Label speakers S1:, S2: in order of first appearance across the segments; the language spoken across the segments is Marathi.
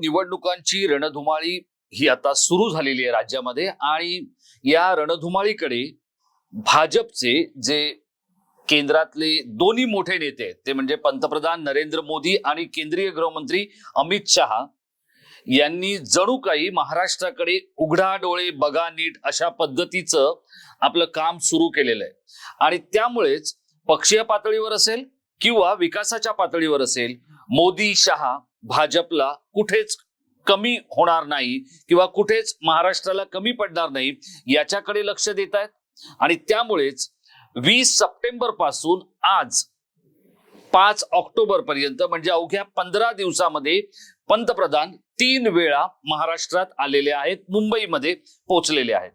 S1: निवडणुकांची रणधुमाळी ही आता सुरू झालेली आहे राज्यामध्ये आणि या रणधुमाळीकडे भाजपचे जे केंद्रातले दोन्ही मोठे नेते आहेत ते म्हणजे पंतप्रधान नरेंद्र मोदी आणि केंद्रीय गृहमंत्री अमित शहा यांनी जणू काही महाराष्ट्राकडे उघडा डोळे बघा नीट अशा पद्धतीचं आपलं काम सुरू केलेलं आहे. आणि त्यामुळेच पक्षीय पातळीवर असेल किंवा विकासाच्या पातळीवर असेल मोदी शहा भाजपला कुठेच कमी होणार नाही किंवा कुठेच महाराष्ट्राला कमी पडणार नाही याच्याकडे लक्ष देत आहेत. आणि त्यामुळेच वीस सप्टेंबरपासून आज पाच ऑक्टोबर पर्यंत म्हणजे अवघ्या पंधरा दिवसामध्ये पंतप्रधान तीन वेळा महाराष्ट्रात आलेले आहेत मुंबईमध्ये पोहोचलेले आहेत.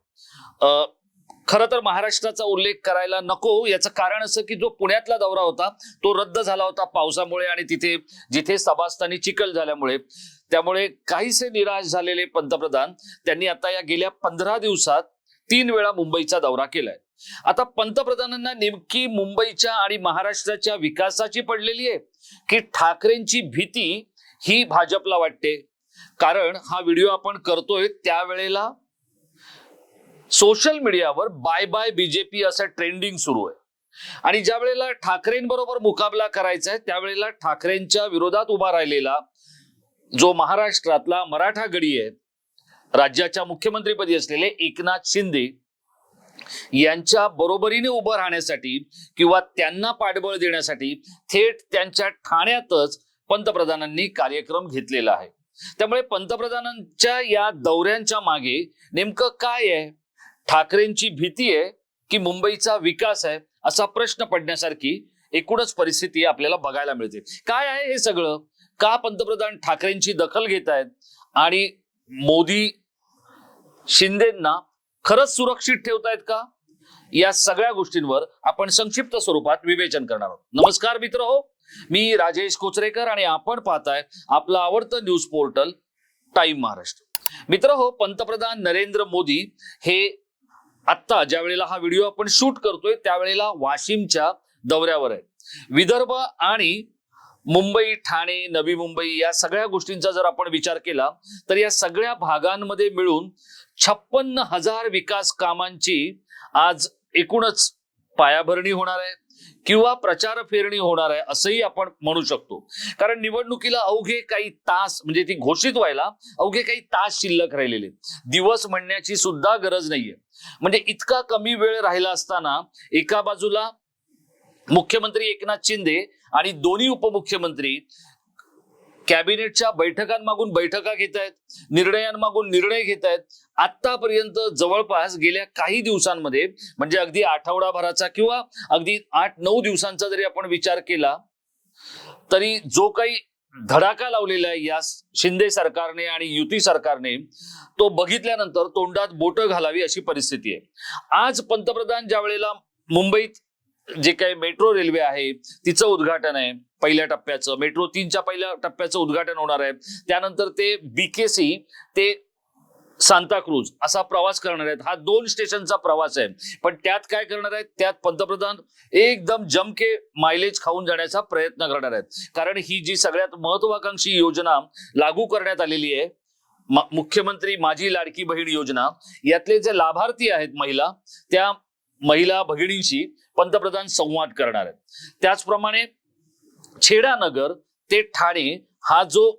S1: खरं तर महाराष्ट्राचा उल्लेख करायला नको. याचं कारण असं की जो पुण्यातला दौरा होता तो रद्द झाला होता पावसामुळे आणि तिथे जिथे सभास्थानी चिखल झाल्यामुळे. त्यामुळे काहीसे निराश झालेले पंतप्रधान त्यांनी आता या गेल्या पंधरा दिवसात तीन वेळा मुंबईचा दौरा केलाय. आता पंतप्रधानांना नेमकी मुंबईच्या आणि महाराष्ट्राच्या विकासाची पडलेली आहे की ठाकरेंची भीती ही भाजपला वाटते? कारण हा व्हिडिओ आपण करतोय त्यावेळेला सोशल मीडियावर बाय बाय बीजेपी असं ट्रेंडिंग सुरू आहे. आणि ज्या वेळेला ठाकरेंबरोबर मुकाबला करायचा आहे त्यावेळेला ठाकरेंच्या विरोधात उभा राहिलेला जो महाराष्ट्रातला मराठा गडी आहे राज्याच्या मुख्यमंत्रीपदी असलेले एकनाथ शिंदे यांच्या बरोबरीने उभं राहण्यासाठी किंवा त्यांना पाठबळ देण्यासाठी थेट त्यांच्या ठाण्यातच पंतप्रधानांनी कार्यक्रम घेतलेला आहे. त्यामुळे पंतप्रधानांच्या या दौऱ्यांच्या मागे नेमकं काय आहे? ठाकरेंची भीती आहे की मुंबईचा विकास आहे असा प्रश्न पडण्यासारखी एकूणच परिस्थिती आपल्याला बघायला मिळते. काय आहे हे सगळं? का पंतप्रधान ठाकरेंची दखल घेत आहेत? आणि मोदी शिंदेंना खरंच सुरक्षित ठेवतायत का? या सगळ्या गोष्टींवर आपण संक्षिप्त स्वरूपात विवेचन करणार आहोत. नमस्कार मित्र हो. मी राजेश कोचरेकर आणि आपण पाहताय आपलं आवडतं न्यूज पोर्टल टाइम महाराष्ट्र. मित्र हो पंतप्रधान नरेंद्र मोदी हे आत्ता ज्या वेळेला हा व्हिडिओ आपण शूट करतोय त्यावेळेला वाशिमच्या दौऱ्यावर आहे. विदर्भ आणि मुंबई ठाणे नवी मुंबई या सगळ्या गोष्टींचा जर आपण विचार केला तर या सगळ्या भागांमध्ये मिळून छप्पन्न हजार विकास कामांची आज एकूणच पायाभरणी होणार आहे. किंवा प्रचार फेरणी होणार आहे असंही आपण म्हणू शकतो. कारण निवडणुकीला अवघे काही तास म्हणजे ती घोषित व्हायला अवघे काही तास शिल्लक राहिलेले. दिवस म्हणण्याची सुद्धा गरज नाहीये. म्हणजे इतका कमी वेळ राहिला असताना एका बाजूला मुख्यमंत्री एकनाथ शिंदे आणि दोन्ही उपमुख्यमंत्री कॅबिनेटच्या बैठकांमागून बैठका घेत आहेत निर्णयांमागून निर्णय घेत आहेत आतापर्यंत जवळपास गेल्या काही दिवसांमध्ये म्हणजे अगदी आठवडाभराचा किंवा अगदी आठ नऊ दिवसांचा जरी आपण विचार केला तरी जो काही धडाका लावलेला आहे या शिंदे सरकारने आणि युती सरकारने तो बघितल्यानंतर तोंडात बोट घालावी अशी परिस्थिती आहे. आज पंतप्रधान ज्या वेळेला मुंबईत जे काही मेट्रो रेल्वे आहे तिचं उद्घाटन आहे पहिल्या टप्प्याचं. मेट्रो तीनच्या पहिल्या टप्प्याचं उद्घाटन होणार आहे. त्यानंतर ते बीकेसी ते सांताक्रूज असा प्रवास करणार आहेत. हा दोन स्टेशनचा प्रवास आहे. पण त्यात काय करणार आहेत? त्यात पंतप्रधान एकदम जमके मायलेज खाऊन जाण्याचा प्रयत्न करणार आहेत. कारण ही जी सगळ्यात महत्वाकांक्षी योजना लागू करण्यात आलेली आहे मुख्यमंत्री माझी लाडकी बहीण योजना यातले जे लाभार्थी आहेत महिला त्या महिला भगिनींशी पंतप्रधान संवाद करणार आहेत. त्याचप्रमाणे छेडानगर ते ठाणे हा जो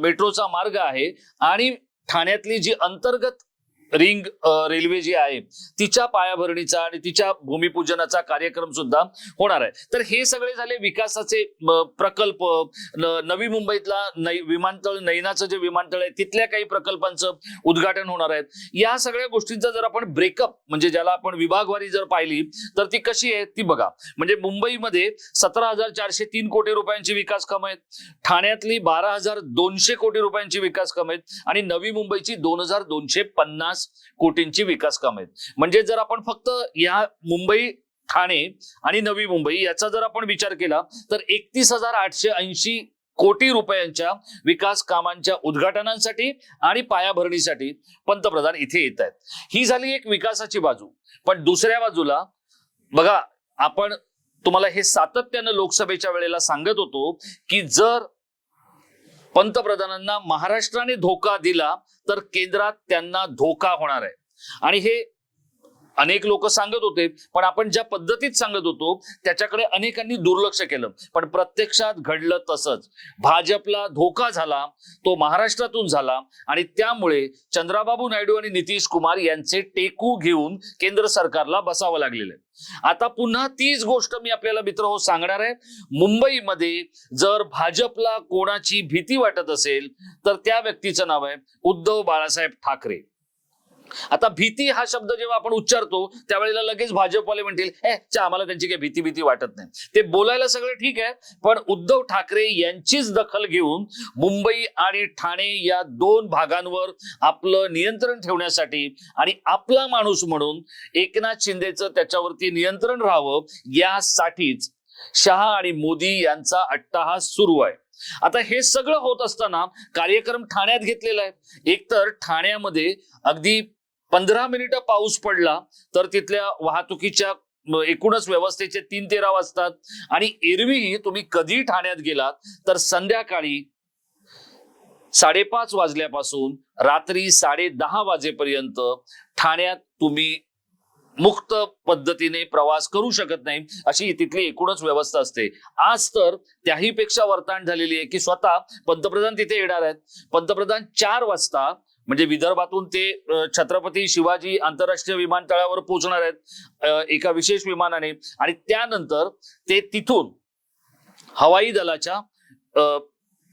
S1: मेट्रोचा मार्ग आहे आणि ठाण्यातली जी अंतर्गत रिंग रेल्वे जी आहे तिच्या पायाभरणीचा आणि तिच्या भूमिपूजनाचा कार्यक्रम सुद्धा होणार आहे. तर हे सगळे झाले विकासाचे प्रकल्प. न- नवी मुंबईतला नै विमानतळ नैनाचं जे विमानतळ आहे तिथल्या काही प्रकल्पांचं उद्घाटन होणार आहे या सगळ्या गोष्टींचा जर आपण ब्रेकअप म्हणजे ज्याला आपण विभागवारी जर पाहिली तर ती कशी आहे ती बघा. म्हणजे मुंबईमध्ये सतरा हजार चारशे तीन कोटी रुपयांची विकास कामं आहेत. ठाण्यातली बारा हजार दोनशे कोटी रुपयांची विकास कामं आहेत. आणि नवी मुंबईची दोन हजार दोनशे पन्नास कोटींची विकास कामं आहेत. म्हणजे जर आपण फक्त या मुंबई ठाणे आणि नवी मुंबई याचा जर आपण विचार केला तर एकतीस हजार आठशे ऐंशी कोटी रुपयांच्या विकास कामांच्या उद्घाटनांसाठी आणि पायाभरणीसाठी पंतप्रधान इथे येत आहेत. ही झाली एक विकासाची बाजू. पण दुसऱ्या बाजूला बघा आपण तुम्हाला हे सातत्यानं लोकसभेच्या वेळेला सांगत होतो की जर पंतप्रधानांना महाराष्ट्राने धोका दिला तर केंद्रात त्यांना धोका होणार आहे. आणि हे अनेक लोक सांगत होते पण आपण ज्या पद्धतीत सांगत होतो त्याच्याकडे अनेकांनी दुर्लक्ष केलं. पण प्रत्यक्षात घडलं तसंच. भाजपला धोका झाला तो महाराष्ट्रातून झाला आणि त्यामुळे चंद्राबाबू नायडू आणि नितीश कुमार यांचे टेकू घेऊन केंद्र सरकारला बसावं लागलेलं आहे. आता पुन्हा तीच गोष्ट मी आपल्याला मित्र हो सांगणार आहे. मुंबईमध्ये जर भाजपला कोणाची भीती वाटत असेल तर त्या व्यक्तीचं नाव आहे उद्धव बाळासाहेब ठाकरे. आता भीती हा शब्द जेव्हा आपण उच्चारतो त्यावेळेला लगेच भाजपवाले म्हणतील हे च्या आम्हाला त्यांची काही भीती भीती वाटत नाही. ते बोलायला सगळं ठीक आहे पण उद्धव ठाकरे यांचीच दखल घेऊन मुंबई आणि ठाणे या दोन भागांवर आपलं नियंत्रण ठेवण्यासाठी आणि आपला माणूस म्हणून एकनाथ शिंदेचं त्याच्यावरती नियंत्रण राहावं यासाठीच शहा आणि मोदी यांचा अट्टाहास सुरू आहे. आता हे सगळं होत असताना कार्यक्रम ठाण्यात घेतलेला आहे. एकतर ठाण्यामध्ये अगदी पंधरा मिनिटं पाऊस पडला तर तिथल्या वाहतुकीच्या एकूणच व्यवस्थेचे तीन तेरा वाजतात. आणि एरवीही तुम्ही कधी ठाण्यात गेलात तर संध्याकाळी साडेपाच वाजल्यापासून रात्री साडे दहा वाजेपर्यंत ठाण्यात तुम्ही मुक्त पद्धतीने प्रवास करू शकत नाही अशी तिथली एकूणच व्यवस्था असते. आज तर त्याही पेक्षा वर्ताण झालेली आहे की स्वतः पंतप्रधान तिथे येणार आहेत. पंतप्रधान चार वाजता म्हणजे विदर्भातून ते छत्रपती शिवाजी आंतरराष्ट्रीय विमानतळावर पोहोचणार आहेत एका विशेष विमानाने. आणि त्यानंतर ते तिथून हवाई दलाच्या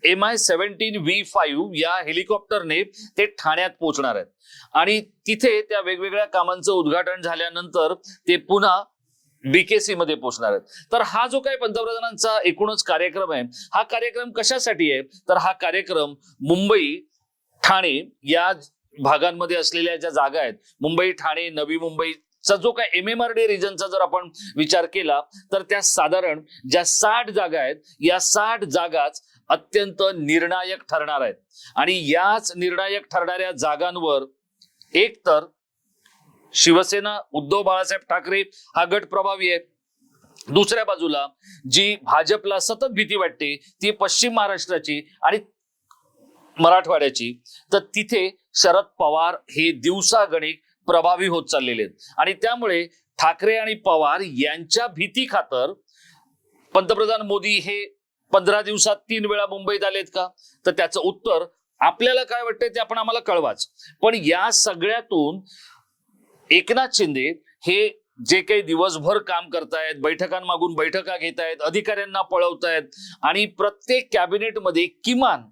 S1: M I seventeen V five या हेलिकॉप्टरने ते ठाण्यात पोहोचणार आहेत. आणि तिथे त्या वेगवेगळ्या कामांचं उद्घाटन झाल्यानंतर ते पुन्हा बीकेसी मध्ये पोहोचणार आहेत. तर हा जो काही पंतप्रधानांचा एकूणच कार्यक्रम आहे हा कार्यक्रम कशासाठी आहे? तर हा कार्यक्रम मुंबई ठाणे या भागांमध्ये असलेल्या ज्या जागा आहेत मुंबई ठाणे नवी मुंबईचा जो काय एम एम आर डी रिजनचा जर आपण विचार केला तर त्या साधारण ज्या साठ जागा आहेत या साठ जागाच अत्यंत निर्णायक ठरणार आहेत. आणि याच निर्णायक ठरणाऱ्या जागांवर एक तर शिवसेना उद्धव बाळासाहेब ठाकरे हा गट प्रभावी आहे. दुसऱ्या बाजूला जी भाजपला सतत भीती वाटते ती पश्चिम महाराष्ट्राची आणि मराठवाड्याची तर तिथे शरद पवार हे दिवसागणिक प्रभावी होत चाललेले आहेत. आणि त्यामुळे ठाकरे आणि पवार यांच्या भीती खातर पंतप्रधान मोदी हे पंधरा दिवसात तीन वेळा मुंबईत आलेत का? तर त्याचं उत्तर आपल्याला काय वाटतंय ते आपण आम्हाला कळवाच. पण या सगळ्यातून एकनाथ शिंदे हे जे काही दिवसभर काम करतायत बैठकांमागून बैठका घेतायत अधिकाऱ्यांना पळवतायत आणि प्रत्येक कॅबिनेटमध्ये किमान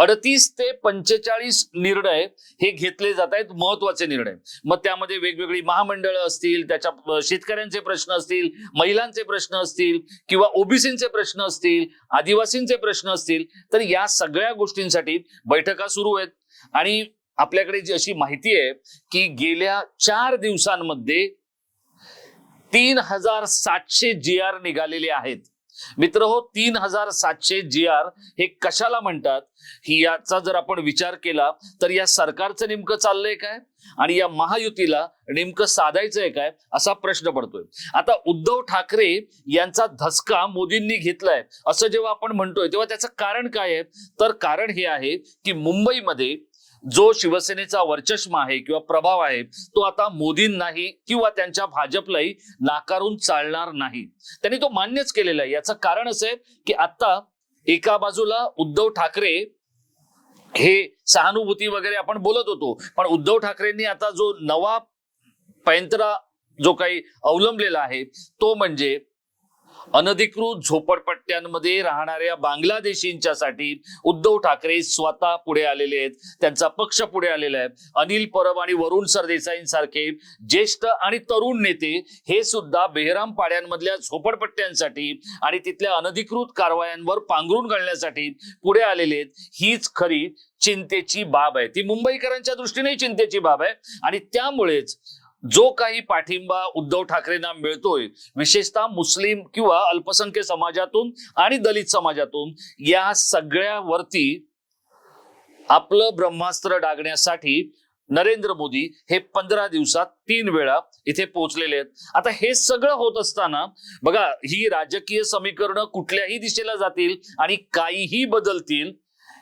S1: अडतीस ते पंचेचाळीस निर्णय हे घेतले जात आहेत महत्त्वाचे निर्णय. मग त्यामध्ये वेगवेगळी महामंडळं असतील त्याच्या शेतकऱ्यांचे प्रश्न असतील महिलांचे प्रश्न असतील किंवा ओबीसींचे प्रश्न असतील आदिवासींचे प्रश्न असतील तर या सगळ्या गोष्टींसाठी बैठका सुरू आहेत. आणि आपल्याकडे जी अशी माहिती आहे की गेल्या चार दिवसांमध्ये तीन हजार सातशे जी आर निघालेले आहेत. मित्र हो तीन हजार सातशे जी आर हे कशाला म्हणतात? ही याचा जर आपण विचार केला तर या सरकारचं नेमकं चाललंय काय? आणि या महायुतीला नेमकं साधायचंय काय? असा प्रश्न पडतोय. आता उद्धव ठाकरे यांचा धसका मोदींनी घेतलाय. असं जेव्हा आपण म्हणतोय तेव्हा त्याचं कारण काय आहे? तर कारण हे आहे की मुंबईमध्ये जो शिवसेनेचा वर्चस्मा आहे किंवा प्रभाव आहे तो आता मोदींनाही किंवा त्यांच्या भाजपलाही नाकारून चालणार नाही. त्यांनी तो मान्यच केलेला आहे. याचं कारण असं आहे की आता एका बाजूला उद्धव ठाकरे हे सहानुभूती वगैरे आपण बोलत होतो पण उद्धव ठाकरेंनी आता जो नवा पैंतरा जो काही अवलंबलेला आहे तो म्हणजे अनधिकृत झोपडपट्ट्यांमध्ये राहणाऱ्या बांगलादेशींच्यासाठी उद्धव ठाकरे स्वतः पुढे आलेले आहेत. त्यांचा पक्ष पुढे आलेला आहे. अनिल परब आणि वरुण सरदेसाईंसारखे ज्येष्ठ आणि तरुण नेते हे सुद्धा बेहराम पाड्यांमधल्या झोपडपट्ट्यांसाठी आणि तिथल्या अनधिकृत कारवायांवर पांघरून घालण्यासाठी पुढे आलेले आहेत. हीच खरी चिंतेची बाब आहे. ती मुंबईकरांच्या दृष्टीने चिंतेची बाब आहे. आणि त्यामुळेच जो काही पाठिंबा उद्धव ठाकरेंना मिळतोय विशेषतः मुस्लिम किंवा अल्पसंख्य समाजातून आणि दलित समाजातून या सगळ्यावरती आपलं ब्रह्मास्त्र डागण्यासाठी नरेंद्र मोदी हे पंधरा दिवसात तीन वेळा इथे पोहोचलेले आहेत. आता हे सगळं होत असताना बघा ही राजकीय समीकरणं कुठल्याही दिशेला जातील आणि काहीही बदलतील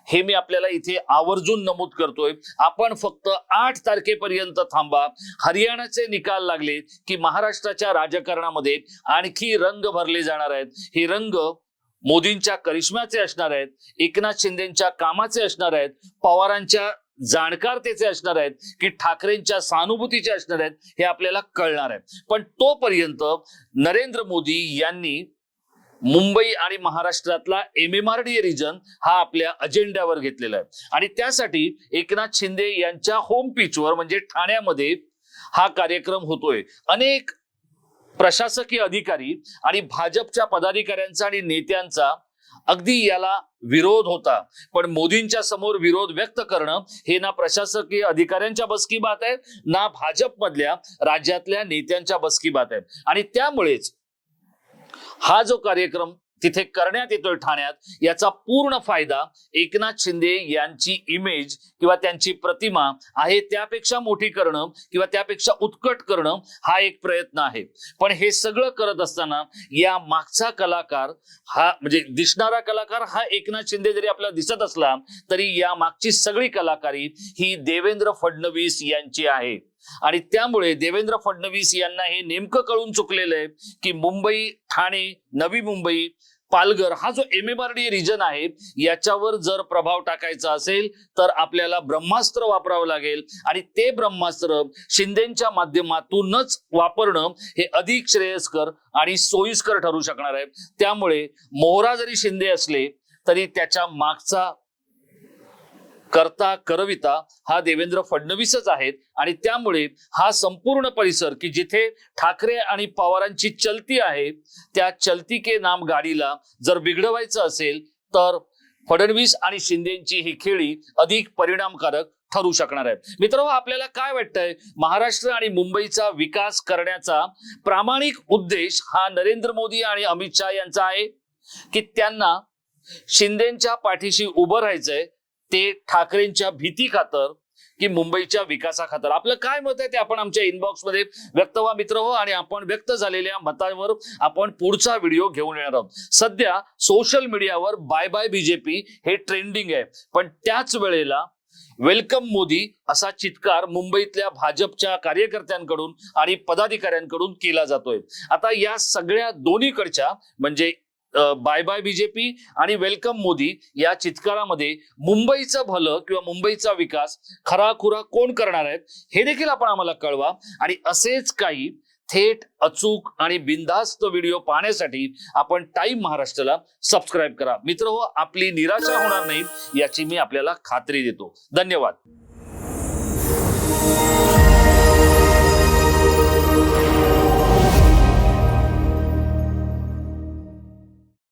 S1: हे मी आपल्याला इथे आवर्जून नमूद करतोय. आपण फक्त आठ तारखेपर्यंत थांबा. हरियाणाचे निकाल लागले की महाराष्ट्राच्या राजकारणामध्ये आणखी रंग भरले जाणार आहेत. हे रंग मोदींच्या करिश्म्याचे असणार आहेत. एकनाथ शिंदेच्या कामाचे असणार आहेत. पवारांच्या जाणकारतेचे असणार आहेत. की ठाकरेंच्या सहानुभूतीचे असणार आहेत हे आपल्याला कळणार आहे. पण तोपर्यंत नरेंद्र मोदी यांनी मुंबई आणि महाराष्ट्रातला M M R D region हा आपल्या अजेंड्यावर घेतलेला आहे. आणि त्यासाठी एकनाथ शिंदे यांच्या होम पिचवर म्हणजे ठाण्यामध्ये हा कार्यक्रम होतोय. अनेक प्रशासकीय अधिकारी आणि भाजपच्या पदाधिकाऱ्यांचा आणि नेत्यांचा अगदी याला विरोध होता. पण मोदींच्या समोर विरोध व्यक्त करणं हे ना प्रशासकीय अधिकाऱ्यांच्या बसकी बात आहे ना भाजपमधल्या राज्यातल्या नेत्यांच्या बसकी बात आहे. आणि त्यामुळेच हा जो कार्यक्रम तिथे करण्यात येतोय ठाण्यात याचा पूर्ण फायदा एकनाथ शिंदे यांची इमेज किंवा त्यांची प्रतिमा आहे त्यापेक्षा मोठी करणं किंवा त्यापेक्षा उत्कट करणं हा एक प्रयत्न आहे. पण हे सगळं करत असताना या मागचा कलाकार हा म्हणजे दिसणारा कलाकार हा एकनाथ शिंदे जरी आपल्याला दिसत असला तरी या मागची सगळी कलाकारी ही देवेंद्र फडणवीस यांची आहे. आणि त्यामुळे देवेंद्र फडणवीस यांना हे नेमकं कळून चुकलेलं आहे की मुंबई ठाणे नवी मुंबई पालघर हा जो M M R D region आहे याच्यावर जर प्रभाव टाकायचा असेल तर आपल्याला ब्रह्मास्त्र वापरावं लागेल. आणि ते ब्रह्मास्त्र शिंदेच्या माध्यमातूनच वापरणं हे अधिक श्रेयस्कर आणि सोयीस्कर ठरू शकणार आहे. त्यामुळे मोहरा जरी शिंदे असले तरी त्याच्या मागचा करता करविता हा देवेंद्र फडणवीसच आहेत आणि त्यामुळे हा संपूर्ण परिसर की जिथे ठाकरे आणि पवारांची चलती आहे त्या चलती के नाम गाडीला जर बिघडवायचं असेल तर फडणवीस आणि शिंदेची ही खेळी अधिक परिणामकारक ठरू शकणार आहे मित्र आपल्याला काय वाटतंय? महाराष्ट्र आणि मुंबईचा विकास करण्याचा प्रामाणिक उद्देश हा नरेंद्र मोदी आणि अमित शहा यांचा आहे? की त्यांना शिंदेच्या पाठीशी उभं राहायचंय ते ठाकरेंच्या भीती खातर की मुंबईच्या विकासा खातर आपलं काय मत आहे ते आपण आमच्या इनबॉक्समध्ये व्यक्त व्हा मित्र हो. आणि आपण व्यक्त झालेल्या मतावर आपण पुढचा व्हिडिओ घेऊन येणार आहोत. सध्या सोशल मीडियावर बाय बाय बीजेपी हे ट्रेंडिंग आहे. पण त्याच वेळेला वेलकम मोदी असा चित्कार मुंबईतल्या भाजपच्या कार्यकर्त्यांकडून आणि पदाधिकाऱ्यांकडून केला जातोय. आता या सगळ्या दोन्हीकडच्या म्हणजे बाय बाय बीजेपी आणि वेलकम मोदी या चित्कारामध्ये मुंबईचं भलं किंवा मुंबईचा विकास खराखुरा कोण करणार आहेत हे देखील आपण आम्हाला कळवा. आणि असेच काही थेट अचूक आणि बिनधास्त व्हिडिओ पाहण्यासाठी आपण टाइम महाराष्ट्राला सबस्क्राईब करा. मित्र हो आपली निराशा होणार नाही याची मी आपल्याला खात्री देतो. धन्यवाद.